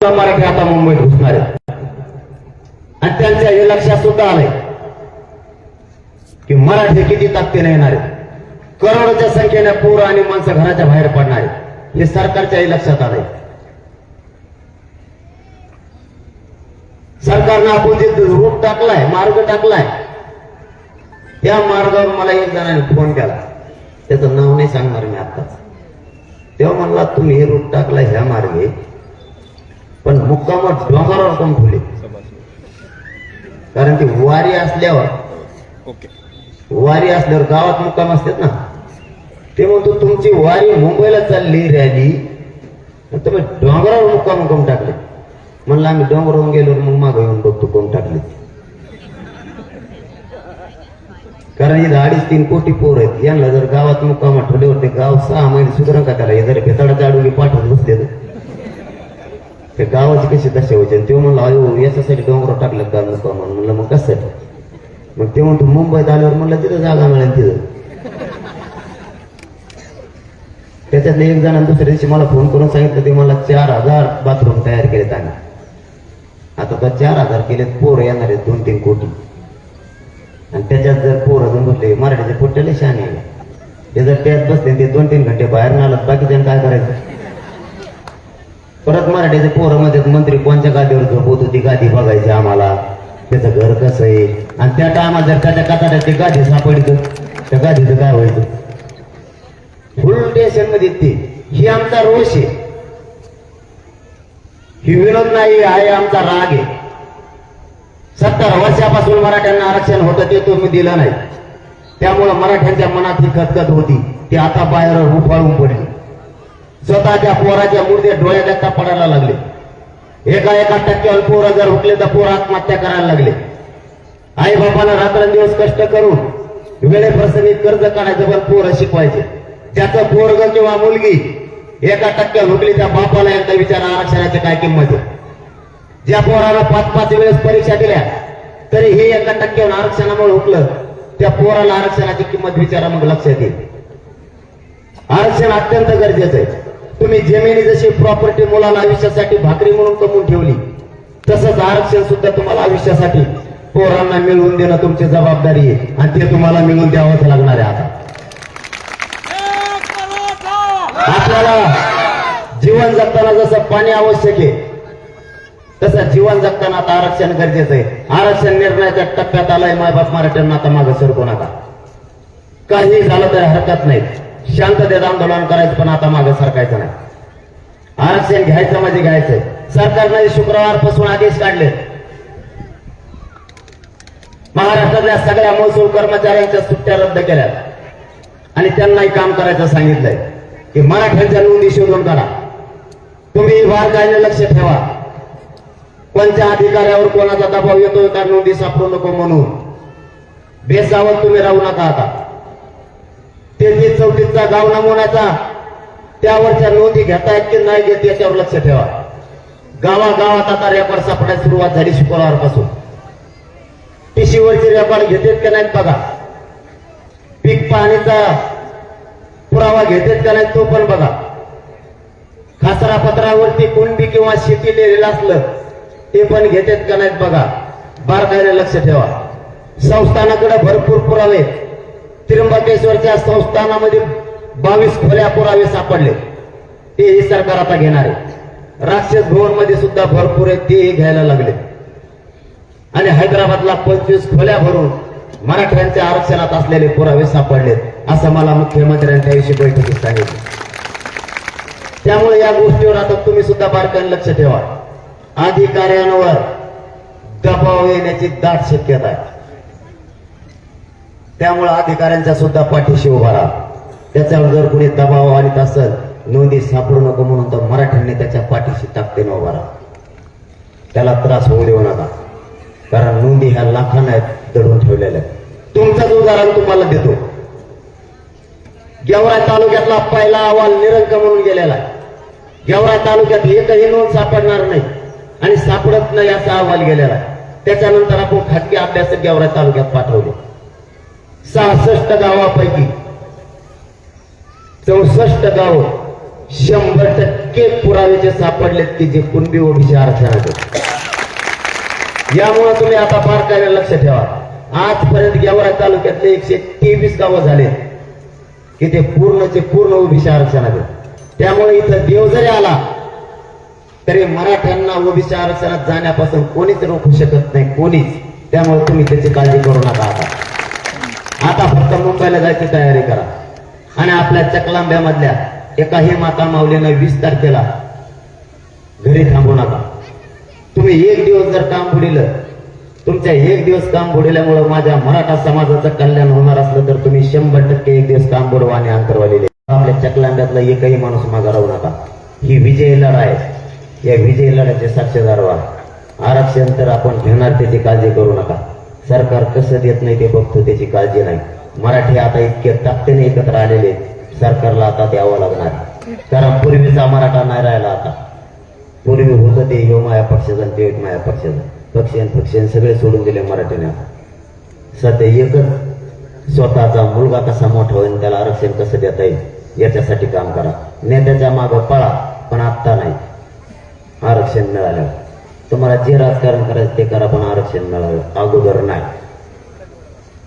मराठी आता मुंबईत घुसणार आहेत आणि त्यांच्या हे लक्षात सुद्धा आलंय की मराठी किती ताकदीने येणार आहेत. करोडोच्या संख्येने पूर आणि माणसं घराच्या बाहेर पडणार आहेत. हे सरकारच्याही लक्षात आलंय. सरकारनं आपण जे रूट टाकलाय मार्ग टाकलाय त्या मार्गावर मला एक जणांनी फोन केला. त्याचं नाव नाही सांगणार मी आताच तेव्हा म्हणला तुम्ही हे रूट टाकलाय ह्या मार्गे पण मुक्कामात डोंगरावर कोण ठेवले कारण ती वारी असल्यावर ओके. वारी असल्यावर गावात मुक्काम असतात ना. ते म्हणतो तुमची वारी मुंबईला चालली रॅली. तुम्ही डोंगरावर मुक्काम मुक्काम टाकले. म्हणलं आम्ही डोंगरावरून गेल्यावर मग मागं येऊन बघतो कोण टाकले. कारण इथं अडीच तीन कोटी पोर आहेत. यांना जर गावात मुक्काम ठेवल्यावर ते गाव सहा महिने सुधारण का त्याला हे जर भेताडाच्या अडून पाठवत बसले ते गावाची कशी दशा व्हायची आणि तेव्हा म्हणलं अयो याच्यासाठी डोंगरावर टाकलं का म्हणून म्हणलं मग कसं मग ते म्हणतो मुंबईत आल्यावर म्हणलं तिथं जागा मिळेल तिथं त्याच्यातले एक जण दुसऱ्या दिवशी मला फोन करून सांगितलं ते मला चार हजार बाथरूम तयार केलेत आम्ही आता तर चार हजार केलेत पोरं येणार आहेत दोन तीन कोटी आणि त्याच्यात जर पोरं अजून बसले मराठीचे पोट्याला शान ते जर त्यात बसले ते दोन तीन घंटे बाहेर नालात बाकी बाकीच्या काय करायचं परत मराठीचे पोरं मध्ये मंत्री कोणत्या गादीवर झोपवत होती? गादी बघायची आम्हाला. त्याचं घर कसं आहे? आणि त्या टायमात जर त्याच्या कचाट्यात ते गादी सापडली त्या गादीचं काय व्हायचं? फुल टेन्शनमध्ये ते. ही आमचा रोष आहे. ही विनोद नाही आहे आमचा राग आहे. सत्तर वर्षापासून मराठ्यांना आरक्षण होतं ते तुम्ही दिलं नाही. त्यामुळं मराठ्यांच्या मनात ही खतखत होती. ती आता बाहेर उफाळून पडली. स्वतःच्या पोराच्या मुर्दे डोळ्यात देखता पडायला लागले. एका एका टक्क्यावर पोरं जर उठले तर पोरं आत्महत्या करायला लागले. आई बापाला रात्रंदिवस कष्ट करून वेळेप्रसंगी कर्ज काढायचं पण पोरं शिकवायचे. त्याचं पोरग किंवा मुलगी एका टक्क्या हुकली त्या बापाला एकदा विचार आरक्षणाची काय किंमत आहे? ज्या पोराला पाच पाच वेळेस परीक्षा दिल्या तरी हे एका टक्क्यावर आरक्षणामुळे हुकलं त्या पोराला आरक्षणाची किंमत विचारा मग लक्षात येईल. आरक्षण अत्यंत गरजेचं आहे. तुम्ही जमिनी जशी प्रॉपर्टी मुलाला आयुष्यासाठी भाकरी म्हणून कमवून ठेवली तसंच आरक्षण सुद्धा तुम्हाला आयुष्यासाठी पोरांना मिळवून देणं तुमची जबाबदारी आहे. आणि ते तुम्हाला मिळवून द्यावंच लागणार आहे आता. आपल्याला जीवन जगताना जसं पाणी आवश्यक आहे तसं जीवन जगताना आता आरक्षण गरजेचं आहे. आरक्षण निर्णयाच्या टप्प्यात आलाय मायबाप मराठ्यांना आता मागं सरकू नका. काही झालं तरी हरकत नाही शांततेत आंदोलन करायचं पण आता मागे सरकायचं नाही. आरक्षण घ्यायचं म्हणजे घ्यायचंय सरकारने शुक्रवारपासून आदेश काढले. महाराष्ट्रातल्या सगळ्या महसूल कर्मचाऱ्यांच्या सुट्ट्या रद्द केल्या आणि त्यांनाही काम करायचं सांगितलंय. की मराठ्यांच्या नोंदी शोधून काढा. तुम्ही बारकाईने लक्ष ठेवा. कोणत्या अधिकाऱ्यावर कोणाचा दबाव येतोय का नोंदी सापडू नको म्हणून? बेसावर तुम्ही राहू नका आता. तेहतीस चौतीसचा गाव नमुन्याचा त्यावरच्या नोंदी घेतायत की नाही घेत याच्यावर लक्ष ठेवा. गावागावात आता रेकॉर्ड सापडायला सुरुवात झाली शुक्रवारपासून. टीसीवरचे रेकॉर्ड घेतात का नाहीत बघा. पीक पाहणीचा पुरावा घेतात का नाही तो पण बघा. खासरा पत्रावरती कुणबी किंवा शेती लिहिलेलं असलं ते पण घेतात का नाहीत बघा. बारकाईने लक्ष ठेवा. संस्थानाकडे भरपूर पुरावे. त्र्यंबकेश्वरच्या संस्थानामध्ये बावीस खोल्या पुरावे सापडले. तेही सरकार आता घेणार आहे. राक्षस भवनमध्ये सुद्धा भरपूर आहे तेही घ्यायला लागले. आणि हैदराबादला पंचवीस खोल्या भरून मराठ्यांच्या आरक्षणात असलेले पुरावे सापडलेत असं मला मुख्यमंत्र्यांच्या विषयी बैठकीत सांगितलं. त्यामुळे या गोष्टीवर आता तुम्ही सुद्धा बारकाईने लक्ष ठेवा. अधिकाऱ्यांवर दबाव येण्याची दाट शक्यता आहे. त्यामुळे अधिकाऱ्यांचा सुद्धा पाठीशी उभा राहा. त्याच्यावर जर कोणी दबाव आणत असेल नोंदी सापडू नको म्हणून तर मराठ्यांनी त्याच्या पाठीशी ताकदीनं उभा राहा. त्याला त्रास होऊ देऊ नका. कारण नोंदी ह्या लाखांना दडून ठेवलेल्या आहेत. तुमचंच उदाहरण तुम्हाला देतो. गेवराय तालुक्यातला पहिला अहवाल निरंक म्हणून गेलेला आहे. गेवराय तालुक्यात एकही नोंद सापडणार नाही आणि सापडत नाही असा अहवाल गेलेला आहे. त्याच्यानंतर आपण खाजगी अभ्यासक गेवराय तालुक्यात पाठवले. सहासष्ट गावापैकी चौसष्ट गाव शंभर टक्के पुरावे जे सापडलेत की जे कुणबी ओबीसी आरक्षणाचे यामुळे तुम्ही आता बारकाईने लक्ष ठेवा. आजपर्यंत गेवरा तालुक्यातले एकशे तेवीस गावं झाले की ते पूर्णचे पूर्ण ओबीसी आरक्षणाचे त्यामुळे इथं देव जरी आला तरी मराठ्यांना ओबीसी आरक्षणात जाण्यापासून कोणीच रोखू शकत नाही कोणीच. त्यामुळे तुम्ही त्याची काळजी करू नका आता. आता फक्त मुंबईला जायची तयारी करा. आणि आपल्या चकलांब्यामधल्या एकाही माता माऊलीनं वीस तारखेला घरी थांबू नका. तुम्ही एक दिवस जर काम बुडिलं तुमच्या एक दिवस काम बुडल्यामुळं माझ्या मराठा समाजाचं कल्याण होणार असलं तर तुम्ही शंभर टक्के एक दिवस काम बुडवा आणि अंतरवालेले आपल्या चकलांब्यातला एकही माणूस मागा राहू नका. ही विजय लढा आहे या विजय लढ्याचे साक्षीदार व्हा. आरक्षण तर आपण घेणार त्याची काळजी करू नका. सरकार कसं देत नाही ते बघतो त्याची काळजी नाही. मराठी आता इतके ताकदीने एकत्र आलेले सरकारला आता द्यावं लागणार. कारण पूर्वीचा मराठा नाही राहिला आता. पूर्वी होतं ते ह्यो माया पक्षाचा ते माया पक्षाचा. पक्षीन पक्षीन सगळे सोडून दिले मराठीने आता. सध्या एकच स्वतःचा मुलगा कसा मोठा होईल त्याला आरक्षण कसं देता येईल याच्यासाठी काम करा. नेत्याच्या मागं पळा पण आत्ता नाही. आरक्षण मिळालं तुम्हाला जे राजकारण करायचं ते करा पण आरक्षण मिळालं. अगोदर नाही.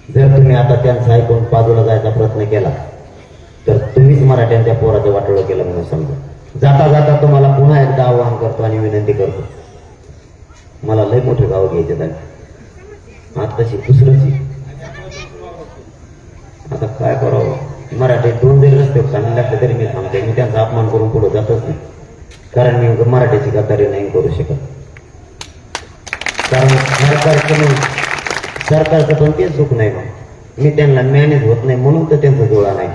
जर तुम्ही आता त्यांचं ऐकून बाजूला जायचा प्रयत्न केला तर तुम्हीच मराठ्यांच्या पोराचं वाटोळं केलं म्हणून समजा. जाता जाता तुम्हाला पुन्हा एकदा आवाहन करतो आणि विनंती करतो. मला लय मोठे गाव घ्यायचे त्यांनी. आत्ताशी दुसरंची आता काय करावं? मराठी दोन जरी रस्ते चांगले लागले तरी मी थांबते. मी त्यांचा अपमान करून पुढे जातच नाही. कारण मी मराठीची गद्दारी नाही करू शकत. सरकारकडून सरकारचं सरकारचं पण तेच चूक नाही मग मी त्यांना मॅनेज होत नाही म्हणून तर त्यांचा गोळा नाही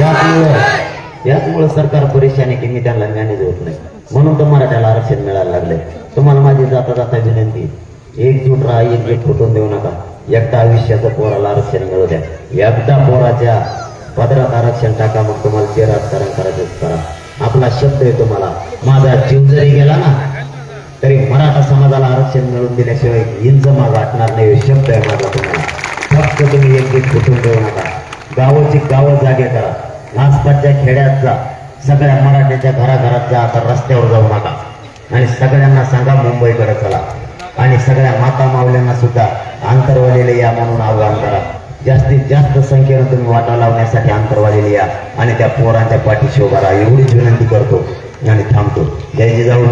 याचमुळं याचमुळं सरकार परेशान आहे की मी त्यांना मॅनेज होत नाही. म्हणून तर मराठ्याला आरक्षण मिळायला लागलंय. तुम्हाला माझी जाता जाता विनंती एकजूट राहा एकजूट फुटून देऊ नका. एकदा आयुष्याचं पोराला आरक्षण मिळू द्या. एकदा पोराच्या पदरात आरक्षण टाका मग तुम्हाला जे राजकारण करायचं करा. आपला शब्द आहे तुम्हाला माझा जीव जरी गेला ना तरी मराठा समाजाला आरक्षण मिळवून दिल्याशिवाय इंच माग वाटणार नाही शब्द आहे माझा तुम्हाला. फक्त तुम्ही एक एक कुठून देऊ नका. गावाची गावं जागे करा. आसपासच्या खेड्यात जा. सगळ्या मराठ्याच्या घराघरात जा. आता रस्त्यावर जाऊ नका. आणि सगळ्यांना सांगा मुंबईकडे चला. आणि सगळ्या माता मावल्यांना सुद्धा अंतरवालेले या म्हणून आव्हान करा. जास्तीत जास्त संख्येनं तुम्ही वाटा लावण्यासाठी अंतरवालेले या आणि त्या पोरांच्या पाठीशी उभा राहा. एवढीच विनंती करतो आणि थांबतो. जय जिजाऊ.